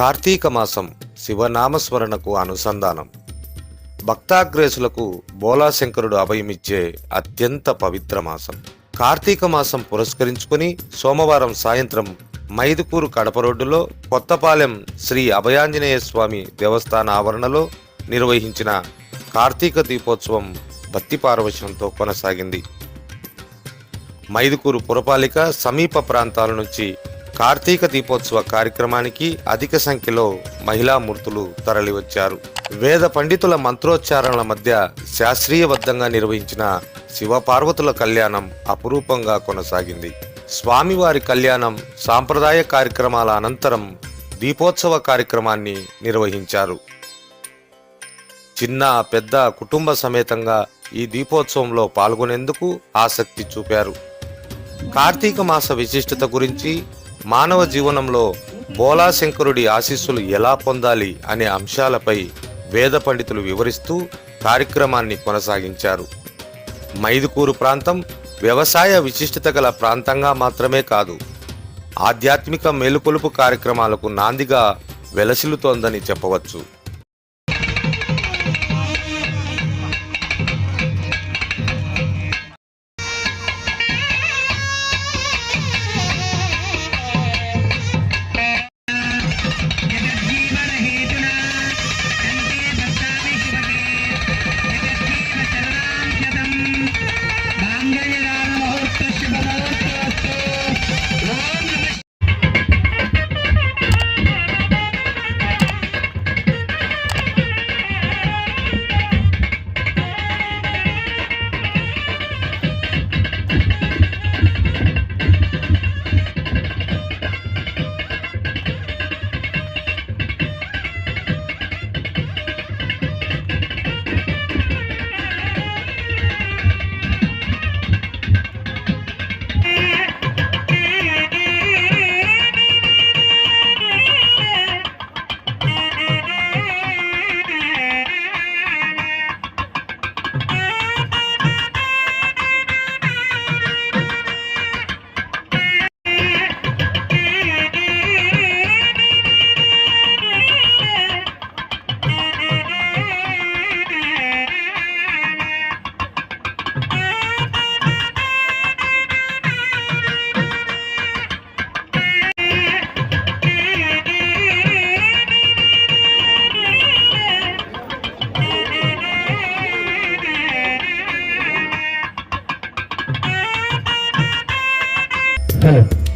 కార్తీక మాసం శివనామస్మరణకు అనుసంధానం. భక్తాగ్రేసులకు బోలాశంకరుడు అభయమిచ్చే అత్యంత పవిత్ర మాసం. కార్తీక మాసం పురస్కరించుకుని సోమవారం సాయంత్రం మైదుకూరు కడప రోడ్డులో కొత్తపాలెం శ్రీ అభయాంజనేయ స్వామి దేవస్థాన ఆవరణలో నిర్వహించిన కార్తీక దీపోత్సవం భక్తి పారవశ్యంతో కొనసాగింది. మైదుకూరు పురపాలిక సమీప ప్రాంతాల నుంచి కార్తీక దీపోత్సవ కార్యక్రమానికి అధిక సంఖ్యలో మహిళా మూర్తులు తరలివచ్చారు. వేద పండితుల మంత్రోచ్చారణల మధ్య శాస్త్రీయబద్ధంగా నిర్వహించిన శివపార్వతుల కళ్యాణం అపురూపంగా కొనసాగింది. స్వామివారి కళ్యాణం సాంప్రదాయ కార్యక్రమాల అనంతరం దీపోత్సవ కార్యక్రమాన్ని నిర్వహించారు. చిన్న పెద్ద కుటుంబ సమేతంగా ఈ దీపోత్సవంలో పాల్గొనేందుకు ఆసక్తి చూపారు. కార్తీక మాస విశిష్టత గురించి మానవ జీవనంలో బోలాశంకరుడి ఆశీస్సులు ఎలా పొందాలి అనే అంశాలపై వేద పండితులు వివరిస్తూ కార్యక్రమాన్ని కొనసాగించారు. మైదుకూరు ప్రాంతం వ్యవసాయ విశిష్టత గల ప్రాంతంగా మాత్రమే కాదు ఆధ్యాత్మిక మేలుకొలుపు కార్యక్రమాలకు నాందిగా వెలసిల్లుతోందని చెప్పవచ్చు. 嗯。